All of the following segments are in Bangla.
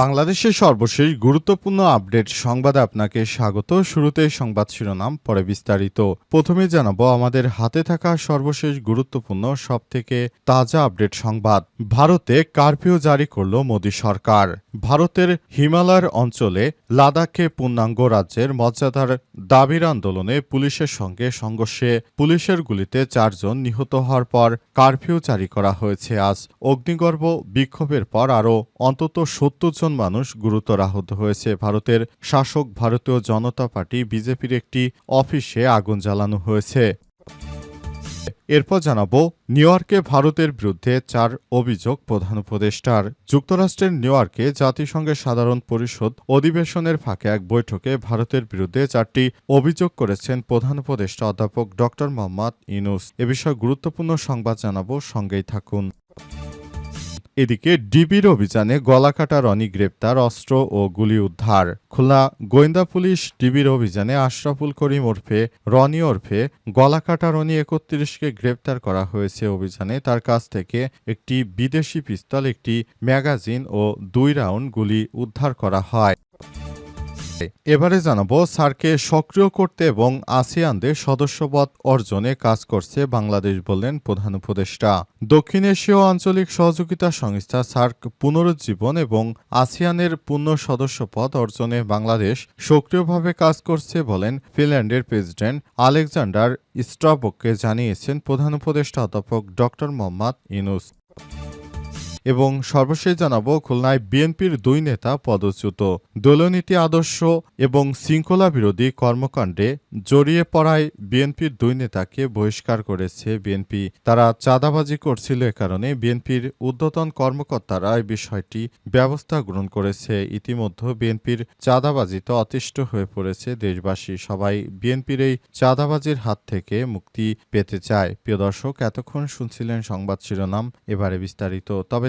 বাংলাদেশের সর্বশেষ গুরুত্বপূর্ণ আপডেট সংবাদে আপনাকে স্বাগত। শুরুতে সংবাদ শিরোনাম, পরে বিস্তারিত। প্রথমে জানাব, আমাদের হাতে থাকা সর্বশেষ গুরুত্বপূর্ণ, সবথেকে তাজা আপডেট সংবাদ। ভারতে কারফিউ জারি করল মোদী সরকার। ভারতের হিমালয়ের অঞ্চলে লাদাখে পূর্ণাঙ্গ রাজ্যের মর্যাদার দাবির আন্দোলনে পুলিশের সঙ্গে সংঘর্ষে পুলিশের গুলিতে চারজন নিহত হওয়ার পর কারফিউ জারি করা হয়েছে আজ। অগ্নিগর্ভ বিক্ষোভের পর আরও অন্তত সত্তর জন মানুষ গুরুতর আহত হয়েছে। ভারতের শাসক ভারতীয় জনতা পার্টি বিজেপির একটি অফিসে আগুন জ্বালানো হয়েছে। এরপর জানাব, নিউ ইয়র্কে ভারতের বিরুদ্ধে চার অভিযোগ প্রধান উপদেষ্টার। যুক্তরাষ্ট্রের নিউ ইয়র্কে জাতিসংঘের সাধারণ পরিষদ অধিবেশনের ফাঁকে এক বৈঠকে ভারতের বিরুদ্ধে চারটি অভিযোগ করেছেন প্রধান উপদেষ্টা অধ্যাপক ড মোহাম্মদ ইনুস এ বিষয়ে গুরুত্বপূর্ণ সংবাদ জানাব, সঙ্গেই থাকুন। এদিকে ডিবির অভিযানে গলাকাটা রনি গ্রেপ্তার, অস্ত্র ও গুলি উদ্ধার। খুলনা গোয়েন্দা পুলিশ ডিবির অভিযানে আশরাফুল করিম ওরফে রনি ওরফে গলাকাটা রনি একত্রিশকে গ্রেপ্তার করা হয়েছে অভিযানে। তার কাছ থেকে একটি বিদেশি পিস্তল, একটি ম্যাগাজিন ও দুই রাউন্ড গুলি উদ্ধার করা হয়। এবারে জানাব সার্কে সক্রিয় করতে এবং আসিয়ানদের সদস্যপদ অর্জনে কাজ করছে বাংলাদেশ বললেন প্রধান উপদেষ্টা। দক্ষিণ এশীয় আঞ্চলিক সহযোগিতা সংস্থা সার্ক পুনরুজ্জীবন এবং আসিয়ানের পূর্ণ সদস্যপদ অর্জনে বাংলাদেশ সক্রিয়ভাবে কাজ করছে বলেন ফিনল্যান্ডের প্রেসিডেন্ট আলেকজান্ডার স্ট্রাবককে জানিয়েছেন প্রধান উপদেষ্টা অধ্যাপক ড মোহাম্মদ ইনুস এবং সর্বশেষ জানাব, খুলনায় বিএনপির দুই নেতা পদচ্যুত। দলীয়নীতি আদর্শ এবং শৃঙ্খলা বিরোধী কর্মকাণ্ডে জড়িয়ে পড়ায় বিএনপির দুই নেতাকে বহিষ্কার করেছে বিএনপি। তারা চাঁদাবাজি করছিল এ কারণে বিএনপির ঊর্ধ্বতন কর্মকর্তারা এই বিষয়টি ব্যবস্থা গ্রহণ করেছে। ইতিমধ্যে বিএনপির চাঁদাবাজিতে অতিষ্ঠ হয়ে পড়েছে দেশবাসী। সবাই বিএনপির এই চাঁদাবাজির হাত থেকে মুক্তি পেতে চায়। প্রিয় দর্শক, এতক্ষণ শুনছিলেন সংবাদ শিরোনাম, এবারে বিস্তারিত। তবে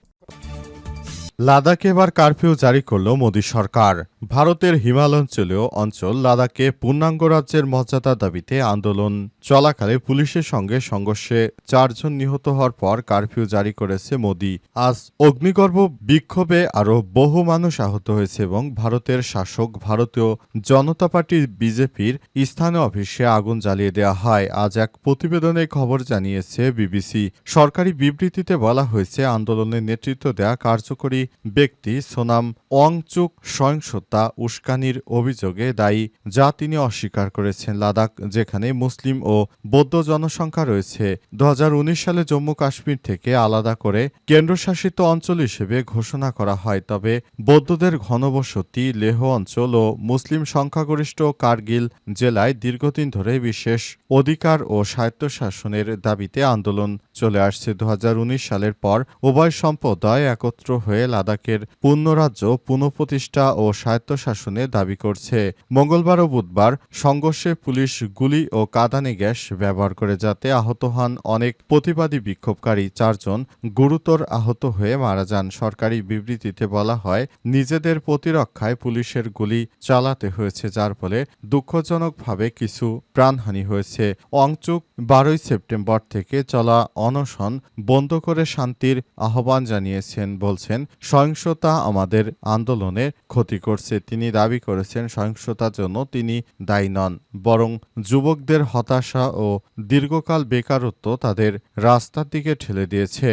লাদাখে এবার কারফিউ জারি করল মোদী সরকার। ভারতের হিমালঞ্চলীয় অঞ্চল লাদাখে পূর্ণাঙ্গ রাজ্যের মর্যাদা দাবিতে আন্দোলন চলাকালে পুলিশের সঙ্গে সংঘর্ষে চারজন নিহত হওয়ার পর কারফিউ জারি করেছে মোদী। আজ অগ্নিগর্ভ বিক্ষোভে আরও বহু মানুষ আহত হয়েছে এবং ভারতের শাসক ভারতীয় জনতা পার্টি বিজেপির স্থানীয় অফিসে আগুন জ্বালিয়ে দেওয়া হয়। আজ এক প্রতিবেদনে খবর জানিয়েছে বিবিসি। সরকারি বিবৃতিতে বলা হয়েছে আন্দোলনের নেতৃত্ব দেয়া কার্যকরী ব্যক্তি সোনাম অংচুক সহিংসতা, উস্কানির অভিযোগে দায়ী। যা তিনি অস্বীকার করেছেন লাদাখ, যেখানে মুসলিম ও বৌদ্ধ জনসংখ্যা রয়েছে। দু সালে জম্মু কাশ্মীর থেকে আলাদা করে কেন্দ্রশাসিত অঞ্চল হিসেবে ঘোষণা করা হয়। তবে বৌদ্ধদের ঘনবসতি, লেহ অঞ্চল ও মুসলিম সংখ্যাগরিষ্ঠ কার্গিল জেলায় দীর্ঘদিন ধরে বিশেষ অধিকার ও স্বায়ত্তশাসনের দাবিতে আন্দোলন চলে আসছে। দু হাজার উনিশ সালের পর উভয় সম্প্রদায় একত্র হয়ে লাদাখের পূর্ণরাজ্য পুনঃপ্রতিষ্ঠা ও স্বায়ত্তশাসনের দাবি করছে। মঙ্গলবার ও বুধবার সংঘর্ষে পুলিশ গুলি ও কাঁদানে গ্যাস ব্যবহার করে যাতে আহত হন অনেক প্রতিবাদী বিক্ষোভকারী চারজন গুরুতর আহত হয়ে মারা যান। সরকারি বিবৃতিতে বলা হয়, নিজেদের প্রতিরক্ষায় পুলিশের গুলি চালাতে হয়েছে, যার ফলে দুঃখজনকভাবে কিছু প্রাণহানি হয়েছে। অংচুক বারোই সেপ্টেম্বর থেকে চলা অনশন বন্ধ করে শান্তির আহ্বান জানিয়েছেন, বলছেন সহিংসতা আমাদের আন্দোলনের ক্ষতি করছে। তিনি দাবি করেছেন সহিংসতার জন্য তিনি দায়ী নন, বরং যুবকদের হতাশা ও দীর্ঘকাল বেকারত্ব তাদের রাস্তার দিকে ঠেলে দিয়েছে।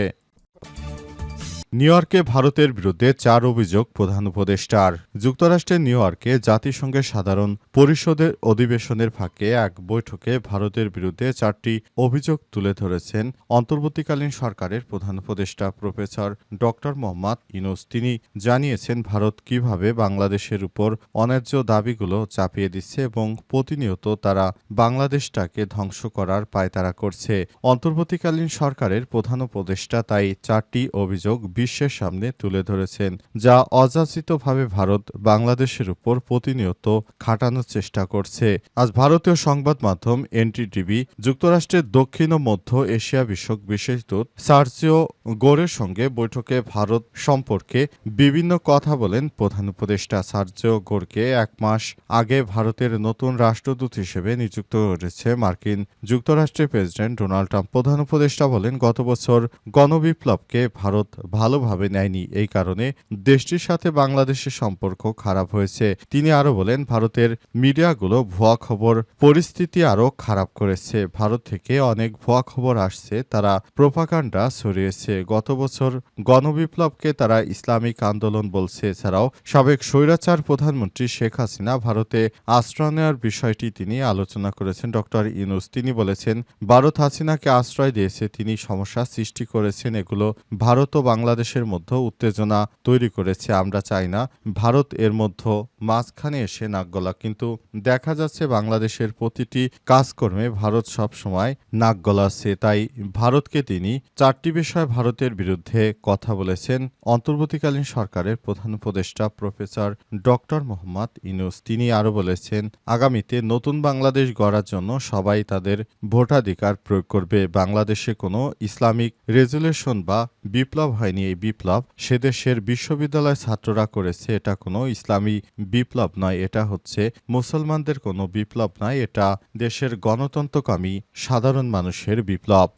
নিউ ইয়র্কে ভারতের বিরুদ্ধে চার অভিযোগ প্রধান উপদেষ্টার। যুক্তরাষ্ট্রের নিউ ইয়র্কে জাতিসংঘের সাধারণ পরিষদের অধিবেশনের ফাঁকে এক বৈঠকে ভারতের বিরুদ্ধে চারটি অভিযোগ তুলে ধরেছেন অন্তর্বর্তীকালীন সরকারের প্রধান উপদেষ্টা প্রফেসর ড মোহাম্মদ ইনুস তিনি জানিয়েছেন, ভারত কীভাবে বাংলাদেশের উপর অন্যায্য দাবিগুলো চাপিয়ে দিচ্ছে এবং প্রতিনিয়ত তারা বাংলাদেশটাকে ধ্বংস করার পায়তারা করছে। অন্তর্বর্তীকালীন সরকারের প্রধান উপদেষ্টা তাই চারটি অভিযোগ বিশ্বের সামনে তুলে ধরেছেন, যা অযাচিতভাবে ভারত বাংলাদেশের উপর প্রতিনিয়ত খাটানোর চেষ্টা করছে। আজ ভারতীয় সংবাদ মাধ্যম এনটিটিভি যুক্তরাষ্ট্রের দক্ষিণ ও মধ্য এশিয়া বিষয়ক বিশেষ দূত সার্জিও গোরের সঙ্গে বৈঠকে ভারত সম্পর্কে বিভিন্ন কথা বলেন প্রধান উপদেষ্টা সার্জিও গোরকে এক মাস আগে ভারতের নতুন রাষ্ট্রদূত হিসেবে নিযুক্ত করেছে মার্কিন যুক্তরাষ্ট্রের প্রেসিডেন্ট ডোনাল্ড ট্রাম্প। প্রধান উপদেষ্টা বলেন, গত বছর গণবিপ্লবকে ভারত ভালোভাবে নেয়নি। এই কারণে দেশটির সাথে বাংলাদেশের সম্পর্ক খারাপ হয়েছে। তিনি আরও বলেন, ভারতের মিডিয়াগুলো ভুয়া খবর, পরিস্থিতি আরও খারাপ করেছে। ভারত থেকে অনেক ভুয়া খবর আসছে, তারা প্রোপাকাণ্ডা ছড়িয়েছে। গত বছর গণবিপ্লবকে তারা ইসলামিক আন্দোলন বলছে। এছাড়াও সাবেক স্বৈরাচার প্রধানমন্ত্রী শেখ হাসিনা ভারতে আশ্রয় নেওয়ার বিষয়টি তিনি আলোচনা করেছেন। ডক্টর ইনুস তিনি বলেছেন, ভারত হাসিনাকে আশ্রয় দিয়েছে, তিনি সমস্যা সৃষ্টি করেছেন। এগুলো ভারত ও বাংলাদেশের মধ্যে উত্তেজনা তৈরি করেছে, আমরা চাই না। ভারত এর মধ্যে মাঝখানে এসে নাক গলা, কিন্তু দেখা যাচ্ছে বাংলাদেশের প্রতিটি কাজকর্মে ভারত সব সময় নাক গলাচ্ছে। তাই ভারতকে তিনি চারটি বিষয়ে ভারতের বিরুদ্ধে কথা বলেছেন। অন্তর্বর্তীকালীন সরকারের প্রধান উপদেষ্টা প্রফেসর ডক্টর মোহাম্মদ ইনুস তিনি আরও বলেছেন, আগামীতে নতুন বাংলাদেশ গড়ার জন্য সবাই তাদের ভোটাধিকার প্রয়োগ করবে। বাংলাদেশে কোনো ইসলামিক রেজুলেশন বা বিপ্লব হয়নি এই বিপ্লব সে দেশের বিশ্ববিদ্যালয় ছাত্ররা করেছে। এটা কোনো ইসলামী বিপ্লব নয়, এটা হচ্ছে মুসলমানদের কোনো বিপ্লব নয়। এটা দেশের গণতন্ত্রকামী সাধারণ মানুষের বিপ্লব।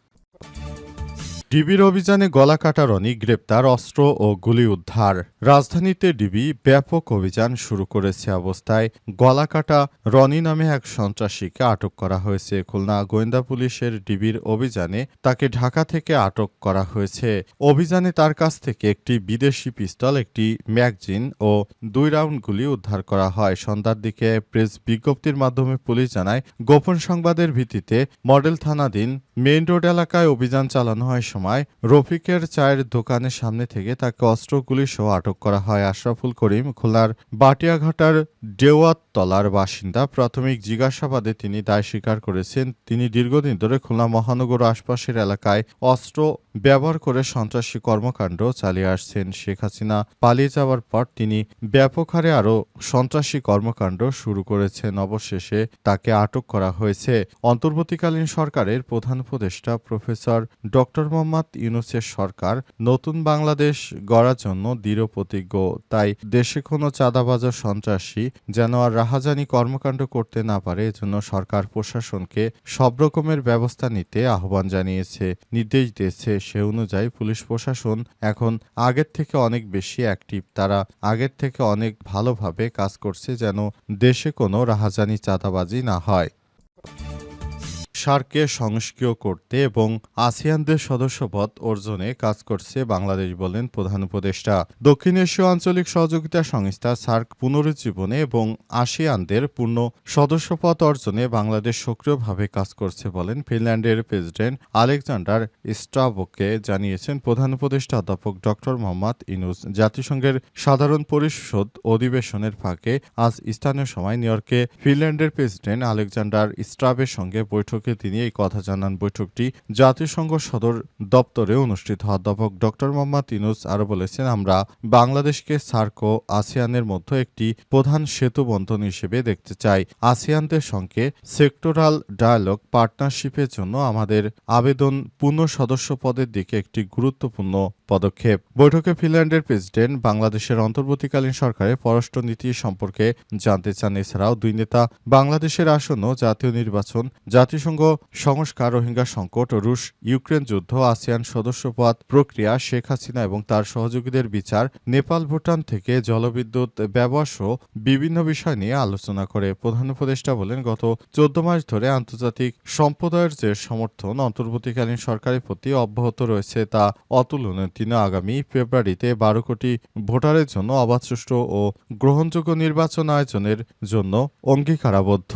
ডিবির অভিযানে গলা কাটা রনি গ্রেপ্তার, অস্ত্র ও গুলি উদ্ধার। রাজধানীতে ডিবি ব্যাপক অভিযান শুরু করেছে অবস্থায়। গলা কাটা রনি নামে এক সন্ত্রাসীকে আটক করা হয়েছে। খুলনা গোয়েন্দা পুলিশের ডিবির অভিযানে তাকে ঢাকা থেকে আটক করা হয়েছে। অভিযানে তার কাছ থেকে একটি বিদেশি পিস্তল, একটি ম্যাগজিন ও দুই রাউন্ড গুলি উদ্ধার করা হয়। সন্ধ্যার দিকে প্রেস বিজ্ঞপ্তির মাধ্যমে পুলিশ জানায়, গোপন সংবাদের ভিত্তিতে মডেল থানাধীন মেইন রোড এলাকায় অভিযান চালানো হয় সময় রফিকের চায়ের দোকানের সামনে থেকে তাকে অস্ত্রগুলি সহ আটক করা হয়। আশরাফুল করিম খুলনার বাটিয়াঘাটার ডেওয়াতলার বাসিন্দা। প্রাথমিক জিজ্ঞাসাবাদে তিনি দায় স্বীকার করেছেন। তিনি দীর্ঘদিন ধরে খুলনা মহানগর আশপাশের এলাকায় অস্ত্র ব্যবহার করে সন্ত্রাসী কর্মকাণ্ড চালিয়ে আসছেন শেখ হাসিনা। পালিয়ে যাওয়ার পর তিনি ব্যাপক হারে আরও সন্ত্রাসী কর্মকাণ্ড শুরু করেছেন। অবশেষে তাকে আটক করা হয়েছে। অন্তর্বর্তীকালীন সরকারের প্রধান উপদেষ্টা প্রফেসর ডক্টর মোহাম্মদ ইউনুসের সরকার নতুন বাংলাদেশ গড়ার জন্য দৃঢ় প্রতিজ্ঞ। তাই দেশে কোনো চাঁদাবাজার সন্ত্রাসী যেন আর রাহাজানি কর্মকাণ্ড করতে না পারে, এজন্য সরকার প্রশাসনকে সব রকমের ব্যবস্থা নিতে আহ্বান জানিয়েছে। নির্দেশ দিয়েছে সে অনুযায়ী পুলিশ প্রশাসন এখন আগের থেকে অনেক বেশি অ্যাক্টিভ তারা আগের থেকে অনেক ভালোভাবে কাজ করছে যেন দেশে কোনো রাহাজানি চাঁদাবাজি না হয়। সার্ককে সংস্কীয় করতে এবং আসিয়ানদের সদস্যপদ অর্জনে কাজ করছে বাংলাদেশ বলেন প্রধান উপদেষ্টা। দক্ষিণ এশীয় আঞ্চলিক সহযোগিতা সংস্থা সার্ক পুনরুজ্জীবনে এবং আসিয়ানদের পূর্ণ সদস্যপদ অর্জনে বাংলাদেশ সক্রিয়ভাবে কাজ করছে বলেন ফিনল্যান্ডের প্রেসিডেন্ট আলেকজান্ডার স্ট্রাবোকে জানিয়েছেন প্রধান উপদেষ্টা অধ্যাপক ড. মোহাম্মদ ইনুস। জাতিসংঘের সাধারণ পরিষদ অধিবেশনের ফাঁকে আজ স্থানীয় সময় নিউ ইয়র্কে ফিনল্যান্ডের প্রেসিডেন্ট আলেকজান্ডার স্ট্রাবের সঙ্গে বৈঠকে তিনি এই কথা জানান। বৈঠকটি জাতিসংঘ সদর দপ্তরে অনুষ্ঠিত। অধ্যাপক ডক্টর মোহাম্মদ ইনুস আরও বলেছেন, আমরা বাংলাদেশকে সার্কো আসিয়ানের মধ্যে একটি প্রধান সেতু বন্ধন হিসেবে দেখতে চাই। আসিয়ানদের সঙ্গে সেক্টরাল ডায়ালগ পার্টনারশিপের জন্য আমাদের আবেদন পূর্ণ সদস্য পদের দিকে একটি গুরুত্বপূর্ণ পদক্ষেপ। বৈঠকে ফিনল্যান্ডের প্রেসিডেন্ট বাংলাদেশের অন্তর্বর্তীকালীন সরকারের পররাষ্ট্রনীতি সম্পর্কে জানতে চান। এছাড়াও দুই নেতা বাংলাদেশের আসন্ন জাতীয় নির্বাচন, জাতিসংঘ সংস্কার, রোহিঙ্গা সংকট, রুশ ইউক্রেন যুদ্ধ, আসিয়ান সদস্যপদ প্রক্রিয়া, শেখ হাসিনা এবং তার সহযোগীদের বিচার, নেপাল, ভুটান থেকে জলবিদ্যুৎ ব্যবহার সহ বিভিন্ন বিষয় নিয়ে আলোচনা করে। প্রধান উপদেষ্টা বলেন, গত চোদ্দ মাস ধরে আন্তর্জাতিক সম্প্রদায়ের যে সমর্থন অন্তর্বর্তীকালীন সরকারের প্রতি অব্যাহত রয়েছে তা অতুলনীয়। তিনি আগামী ফেব্রুয়ারিতে বারো কোটি ভোটারের জন্য অবাধ সুষ্ঠু ও গ্রহণযোগ্য নির্বাচন আয়োজনের জন্য অঙ্গীকারাবদ্ধ।